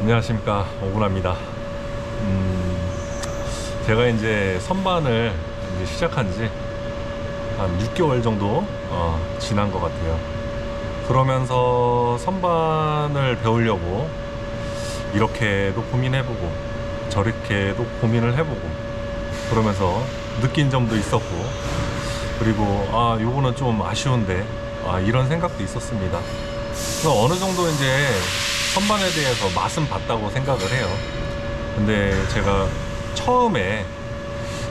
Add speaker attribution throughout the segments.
Speaker 1: 안녕하십니까 오구나입니다. 음, 제가 이제 선반을 이제 시작한 지 한 6개월 정도 어, 지난 것 같아요. 그러면서 선반을 배우려고 이렇게도 고민해보고 저렇게도 고민을 해보고 그러면서 느낀 점도 있었고 그리고 아 요거는 좀 아쉬운데 아 이런 생각도 있었습니다. 그래서 어느 정도 이제 선반에 대해서 맛은 봤다고 생각을 해요. 근데 제가 처음에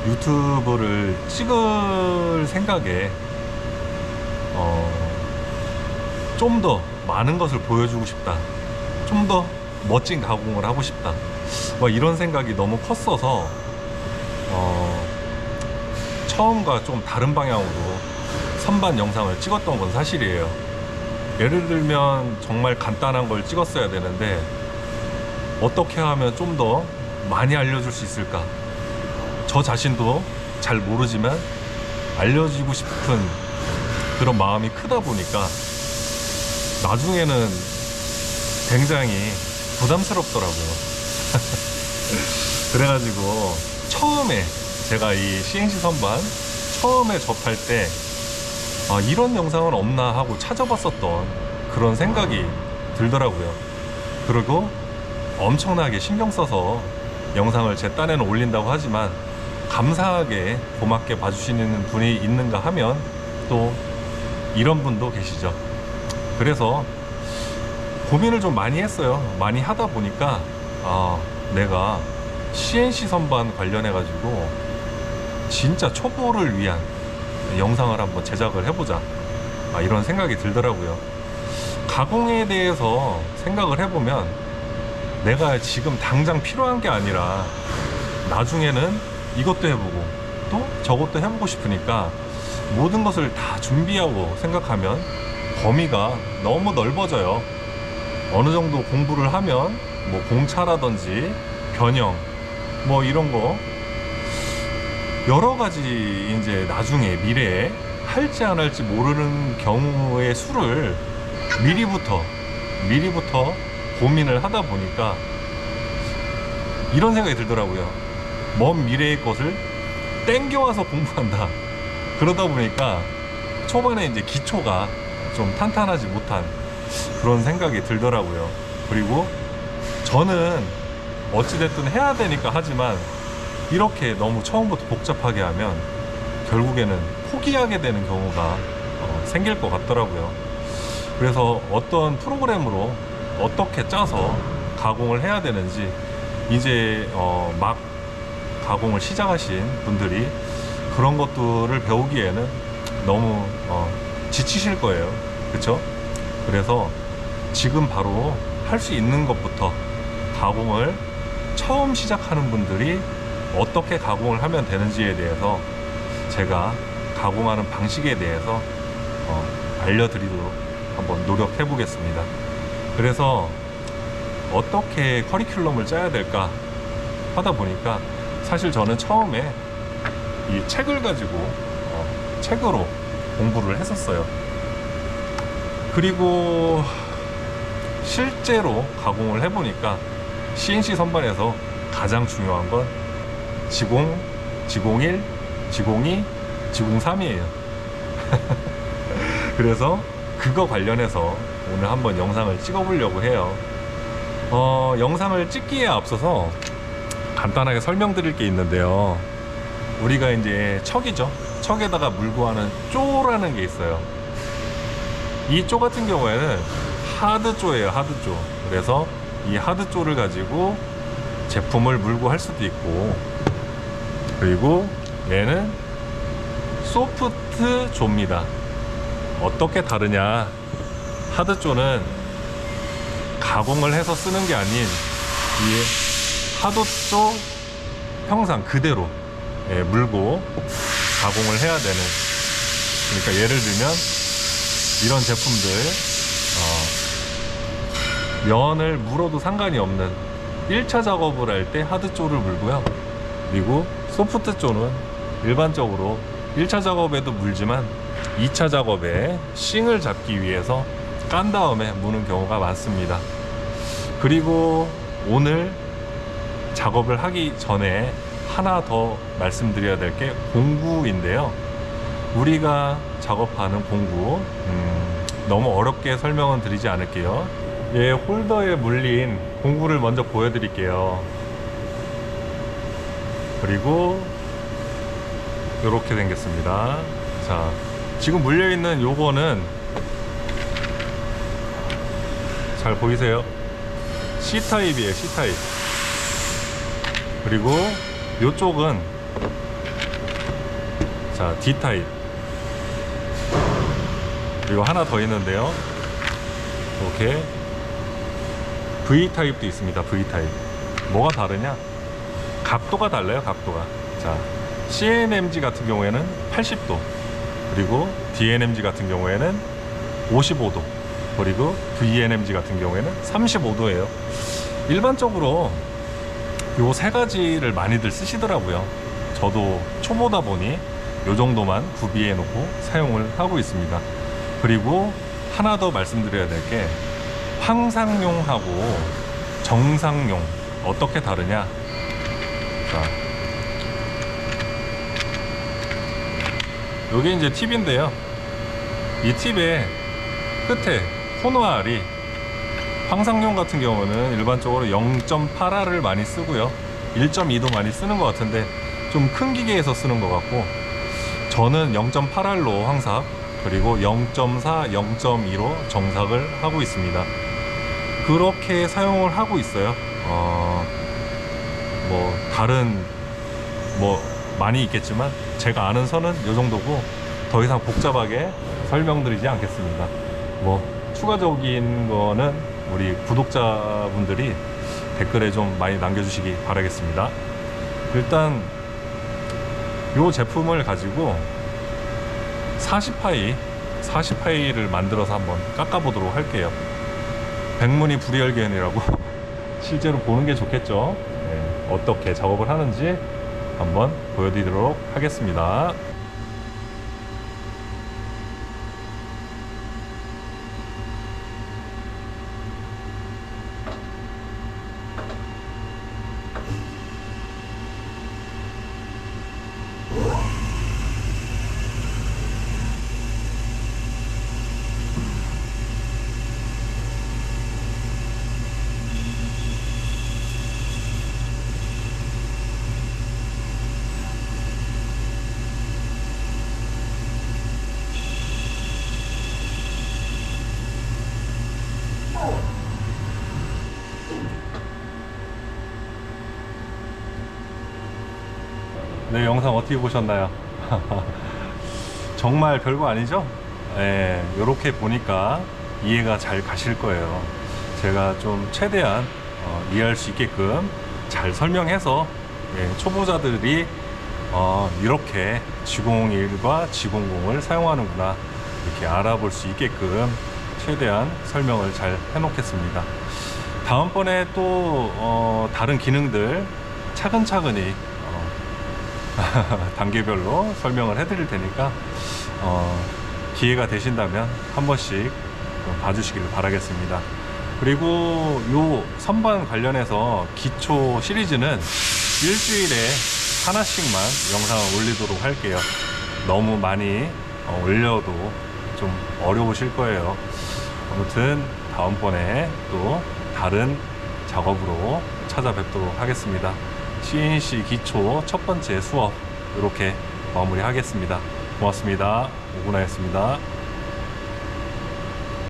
Speaker 1: 유튜브를 찍을 생각에 어, 좀 더 많은 것을 보여주고 싶다. 좀 더 멋진 가공을 하고 싶다. 막 이런 생각이 너무 컸어서 어, 처음과 좀 다른 방향으로 선반 영상을 찍었던 건 사실이에요. 예를 들면 정말 간단한 걸 찍었어야 되는데 어떻게 하면 좀 더 많이 알려줄 수 있을까? 저 자신도 잘 모르지만 알려주고 싶은 그런 마음이 크다 보니까 나중에는 굉장히 부담스럽더라고요. 그래가지고 처음에 제가 이 CNC 선반 처음에 접할 때 아, 이런 영상은 없나 하고 찾아봤었던 그런 생각이 들더라고요. 그리고 엄청나게 신경 써서 영상을 제 딴에는 올린다고 하지만 감사하게 고맙게 봐주시는 분이 있는가 하면 또 이런 분도 계시죠. 그래서 고민을 좀 많이 했어요. 많이 하다 보니까 아, 내가 CNC 선반 관련해 가지고 진짜 초보를 위한 영상을 한번 제작을 해보자. 아, 이런 생각이 들더라고요. 가공에 대해서 생각을 해보면 내가 지금 당장 필요한 게 아니라 나중에는 이것도 해보고 또 저것도 해보고 싶으니까 모든 것을 다 준비하고 생각하면 범위가 너무 넓어져요. 어느 정도 공부를 하면 뭐 공차라든지 변형 뭐 이런 거 여러 가지 이제 나중에 미래에 할지 안 할지 모르는 경우의 수를 미리부터 미리부터 고민을 하다 보니까 이런 생각이 들더라고요. 먼 미래의 것을 땡겨와서 공부한다. 그러다 보니까 초반에 이제 기초가 좀 탄탄하지 못한 그런 생각이 들더라고요. 그리고 저는 어찌됐든 해야 되니까 하지만 이렇게 너무 처음부터 복잡하게 하면 결국에는 포기하게 되는 경우가 어, 생길 것 같더라고요. 그래서 어떤 프로그램으로 어떻게 짜서 가공을 해야 되는지 이제 어, 막 가공을 시작하신 분들이 그런 것들을 배우기에는 너무 어, 지치실 거예요. 그렇죠? 그래서 지금 바로 할 수 있는 것부터 가공을 처음 시작하는 분들이 어떻게 가공을 하면 되는지에 대해서 제가 가공하는 방식에 대해서 어, 알려드리도록 한번 노력해 보겠습니다. 그래서 어떻게 커리큘럼을 짜야 될까 하다 보니까 사실 저는 처음에 이 책을 가지고 어, 책으로 공부를 했었어요. 그리고 실제로 가공을 해보니까 CNC 선반에서 가장 중요한 건 지공, 지공1, 지공2, 지공3이에요. 그래서 그거 관련해서 오늘 한번 영상을 찍어보려고 해요. 어, 영상을 찍기에 앞서서 간단하게 설명드릴 게 있는데요. 우리가 이제 척이죠. 척에다가 물고 하는 쪼라는 게 있어요. 이 쪼 같은 경우에는 하드쪼예요, 하드쪼. 그래서 이 하드쪼를 가지고 제품을 물고 할 수도 있고, 그리고 얘는 소프트 조입니다. 어떻게 다르냐? 하드쪼는 가공을 해서 쓰는 게 아닌 이 하드쪼 형상 그대로 예, 물고 가공을 해야 되는 그러니까 예를 들면 이런 제품들 어, 면을 물어도 상관이 없는 1차 작업을 할 때 하드쪼를 물고요 그리고 소프트쪼는 일반적으로 1차 작업에도 물지만 2차 작업에 싱을 잡기 위해서 깐 다음에 무는 경우가 많습니다. 그리고 오늘 작업을 하기 전에 하나 더 말씀드려야 될 게 공구인데요. 우리가 작업하는 공구 음, 너무 어렵게 설명은 드리지 않을게요. 얘 홀더에 물린 공구를 먼저 보여드릴게요. 그리고 이렇게 생겼습니다. 자, 지금 물려 있는 요거는 잘 보이세요? C 타입이에요. C 타입. 그리고 요쪽은 자 D 타입. 그리고 하나 더 있는데요. 이렇게 V 타입도 있습니다. V 타입. 뭐가 다르냐? 각도가 달라요. 각도가. 자 CNMG 같은 경우에는 80도. 그리고 DNMG 같은 경우에는 55도. 그리고 VNMG 같은 경우에는 35도예요. 일반적으로 요 세 가지를 많이들 쓰시더라고요. 저도 초보다 보니 요 정도만 구비해 놓고 사용을 하고 있습니다. 그리고 하나 더 말씀드려야 될 게 황상용하고 정상용 어떻게 다르냐? 자, 요게 이제 팁인데요. 이 팁의 끝에 코너알이 황상용 같은 경우는 일반적으로 0.8R을 많이 쓰고요. 1.2도 많이 쓰는 것 같은데 좀 큰 기계에서 쓰는 것 같고 저는 0.8R로 황삭 그리고 0.4, 0.2로 정삭을 하고 있습니다. 그렇게 사용을 하고 있어요. 어, 뭐 다른 뭐 많이 있겠지만 제가 아는 선은 이 정도고 더 이상 복잡하게 설명드리지 않겠습니다. 뭐 추가적인 거는 우리 구독자분들이 댓글에 좀 많이 남겨주시기 바라겠습니다. 일단 이 제품을 가지고 40파이 40파이를 만들어서 한번 깎아보도록 할게요. 백문이 불여일견이라고 실제로 보는 게 좋겠죠. 네, 어떻게 작업을 하는지 한번 보여드리도록 하겠습니다. 네, 영상 어떻게 보셨나요? 정말 별거 아니죠? 예, 이렇게 보니까 이해가 잘 가실 거예요. 제가 좀 최대한 어, 이해할 수 있게끔 잘 설명해서 예, 초보자들이 어, 이렇게 G01과 G00을 사용하는구나 이렇게 알아볼 수 있게끔 최대한 설명을 잘 해놓겠습니다. 다음번에 또 어, 다른 기능들 차근차근히 어, 단계별로 설명을 해드릴 테니까 어, 기회가 되신다면 한 번씩 좀 봐주시길 바라겠습니다. 그리고 요 선반 관련해서 기초 시리즈는 일주일에 하나씩만 영상을 올리도록 할게요. 너무 많이 어, 올려도 좀 어려우실 거예요. 아무튼 다음번에 또 다른 작업으로 찾아뵙도록 하겠습니다. CNC 기초 첫 번째 수업 이렇게 마무리하겠습니다. 고맙습니다. 오gun하였습니다.